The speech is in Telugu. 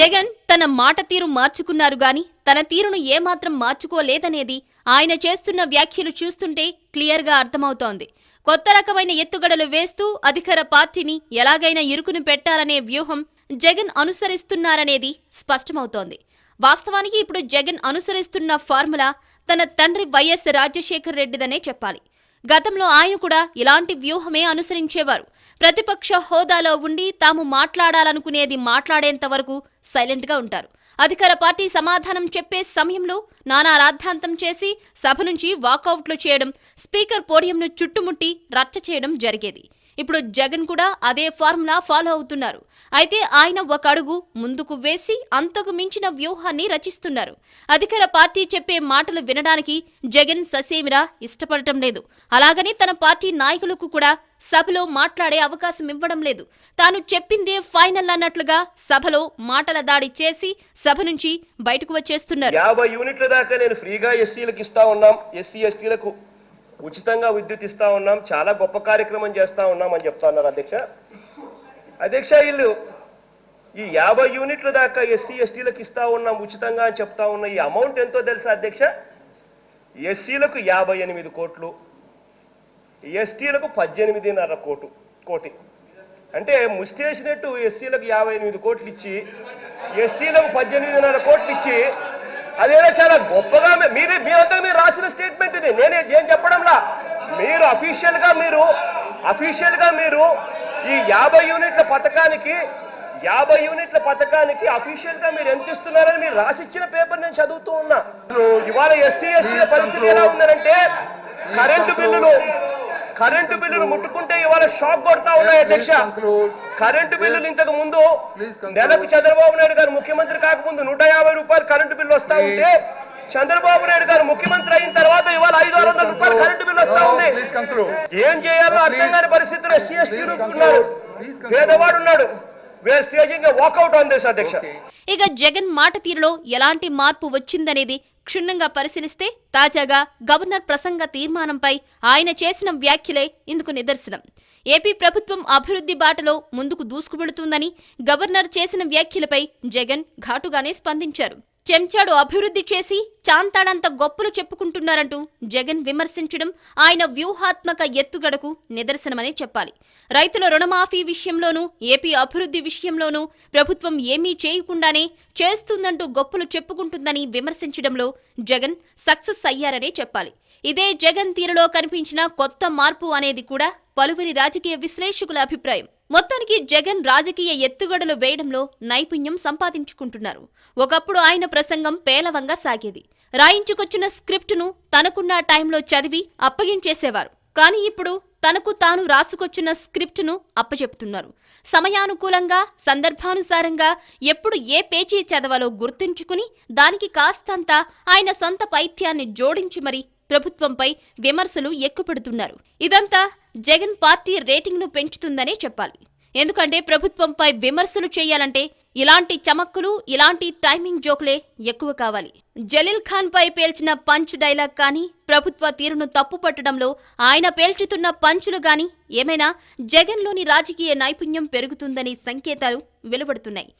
జగన్ తన మాట తీరు మార్చుకున్నారు గాని తన తీరును ఏమాత్రం మార్చుకోలేదనేది ఆయన చేస్తున్న వ్యాఖ్యలు చూస్తుంటే క్లియర్గా అర్థమవుతోంది. కొత్త రకమైన ఎత్తుగడలు వేస్తూ అధికార పార్టీని ఎలాగైనా ఇరుకును పెట్టాలనే వ్యూహం జగన్ అనుసరిస్తున్నారనేది స్పష్టమవుతోంది. వాస్తవానికి ఇప్పుడు జగన్ అనుసరిస్తున్న ఫార్ములా తన తండ్రి వైఎస్ రాజశేఖర్ రెడ్డిదనే చెప్పాలి. గతంలో ఆయన కూడా ఇలాంటి వ్యూహమే అనుసరించేవారు. ప్రతిపక్ష హోదాలో ఉండి తాము మాట్లాడాలనుకునేది మాట్లాడేంత వరకు సైలెంట్గా ఉంటారు. అధికార పార్టీ సమాధానం చెప్పే సమయంలో నానా రాద్ధాంతం చేసి సభ నుంచి వాకౌట్లు చేయడం స్పీకర్ పోడియంను చుట్టుముట్టి రచ్చ చేయడం జరిగేది. ఇప్పుడు జగన్ కూడా అదే ఫార్ములా ఫాలో అవుతున్నారు. అయితే ఆయన ఒక అడుగు ముందుకు వేసి అంతకు మించిన వ్యూహాన్ని రచిస్తున్నారు. అధికార పార్టీ చెప్పే మాటలు వినడానికి జగన్ ససేమిరా ఇష్టపడటం లేదు. అలాగని తన పార్టీ నాయకులకు కూడా సభలో మాట్లాడే అవకాశం ఇవ్వడం లేదు. తాను చెప్పిందే ఫైనల్ అన్నట్లుగా సభలో మాటల దాడి చేసి సభ నుంచి బయటకు వచ్చేస్తున్నారు. యాభై యూనిట్ల దాకా నేను ఫ్రీగా ఎస్సీలకు ఇస్తా ఉన్నాం ఎస్సీ ఎస్టీలకు. ఉచితంగా విద్యుత్ ఇస్తా ఉన్నాం చాలా గొప్ప కార్యక్రమం చేస్తా ఉన్నాం అని చెప్తా ఉన్నారు అధ్యక్ష. అధ్యక్ష వీళ్ళు ఈ యాభై యూనిట్ల దాకా ఎస్సీ ఎస్టీలకు ఇస్తా ఉన్నాం ఉచితంగా అని చెప్తా ఉన్న ఈ అమౌంట్ ఎంతో తెలుసా అధ్యక్ష? ఎస్సీలకు యాభై ఎనిమిది కోట్లు ఎస్టీలకు పద్దెనిమిదిన్నర కోటు కోటి. అంటే ముస్టేసినట్టు ఎస్సీలకు యాభై ఎనిమిది కోట్లు ఇచ్చి ఎస్టీలకు పద్దెనిమిదిన్నర కోట్లు ఇచ్చి అదేదో చాలా గొప్పగా మీరే మీరంతా మీరు రాసిన స్టేట్మెంట్ ఇది. నేనే ఏం చెప్పడంలా? మీరు అఫీషియల్గా మీరు అఫీషియల్గా మీరు ఈ యాభై యూనిట్ల పథకానికి యాభై యూనిట్ల పథకానికి అఫీషియల్గా మీరు ఎంత ఇస్తున్నారని మీరు రాసిచ్చిన పేపర్ నేను చదువుతూ ఉన్నా. ఇవాళ ఎస్సీ ఎస్టీల పరిస్థితి ఎలా ఉందంటే కరెంటు బిల్లులు కరెంటు బిల్లులు ముట్టుకుంటే ఇవాళ షాక్ కొడతా ఉన్నాయి అధ్యక్ష. కరెంటు బిల్లులు ఇంతకు ముందు. నెలకు చంద్రబాబు నాయుడు గారు ముఖ్యమంత్రి కాకముందు నూట యాభై రూపాయలు కరెంటు బిల్లు వస్తా ఉంటే చంద్రబాబు నాయుడు గారు ముఖ్యమంత్రి అయిన తర్వాత ఇవాళ ఐదు ఆరు వందల రూపాయలు కరెంటు బిల్లు వస్తా ఉంది. ఏం చేయాలో అర్థం. కాని పరిస్థితులు ఎస్సీ Please ఉన్నారు. పేదవాడు ఉన్నాడు. Where staging walkout on this అధ్యక్ష. Okay. ఇక జగన్ మాట తీరులో ఎలాంటి మార్పు వచ్చిందనేది క్షుణ్ణంగా పరిశీలిస్తే తాజాగా గవర్నర్ ప్రసంగ తీర్మానంపై ఆయన చేసిన వ్యాఖ్యలే ఇందుకు నిదర్శనం. ఏపీ ప్రభుత్వం అభివృద్ధి బాటలో ముందుకు దూసుకువెడుతుందని గవర్నర్ చేసిన వ్యాఖ్యలపై జగన్ ఘాటుగానే స్పందించారు. చెంచాడు అభివృద్ధి చేసి చాంతాడంత గొప్పలు చెప్పుకుంటున్నారంటూ జగన్ విమర్శించడం ఆయన వ్యూహాత్మక ఎత్తుగడకు నిదర్శనమనే చెప్పాలి. రైతుల రుణమాఫీ విషయంలోనూ ఏపీ అభివృద్ధి విషయంలోనూ ప్రభుత్వం ఏమీ చేయకుండానే చేస్తుందంటూ గొప్పలు చెప్పుకుంటుందని విమర్శించడంలో జగన్ సక్సెస్ అయ్యారనే చెప్పాలి. ఇదే జగన్ తీరులో కనిపించిన కొత్త మార్పు అనేది కూడా పలువురి రాజకీయ విశ్లేషకుల అభిప్రాయం. మొత్తానికి జగన్ రాజకీయ ఎత్తుగడలు వేయడంలో నైపుణ్యం సంపాదించుకుంటున్నారు. ఒకప్పుడు ఆయన ప్రసంగం పేలవంగా సాగేది. రాయించుకొచ్చిన స్క్రిప్టును తనకున్న టైంలో చదివి అప్పగించేసేవారు. కానీ ఇప్పుడు తనకు తాను రాసుకొచ్చిన స్క్రిప్టును అప్పచెప్తున్నారు. సమయానుకూలంగా సందర్భానుసారంగా ఎప్పుడు ఏ పేజీ చదవాలో గుర్తుంచుకుని దానికి కాస్తంత ఆయన సొంత పైత్యాన్ని జోడించి మరీ ప్రభుత్వంపై విమర్శలు ఎక్కుపెడుతున్నారు. ఇదంతా జగన్ పార్టీ రేటింగ్ను పెంచుతుందనే చెప్పాలి. ఎందుకంటే ప్రభుత్వంపై విమర్శలు చేయాలంటే ఇలాంటి చమక్కులు ఇలాంటి టైమింగ్ జోకులే ఎక్కువ కావాలి. జలీల్ ఖాన్ పై పేల్చిన పంచ్ డైలాగ్ కానీ ప్రభుత్వ తీరును తప్పుపట్టడంలో ఆయన పేల్చుతున్న పంచులు గాని ఏమైనా జగన్లోని రాజకీయ నైపుణ్యం పెరుగుతుందనే సంకేతాలు వెలువడుతున్నాయి.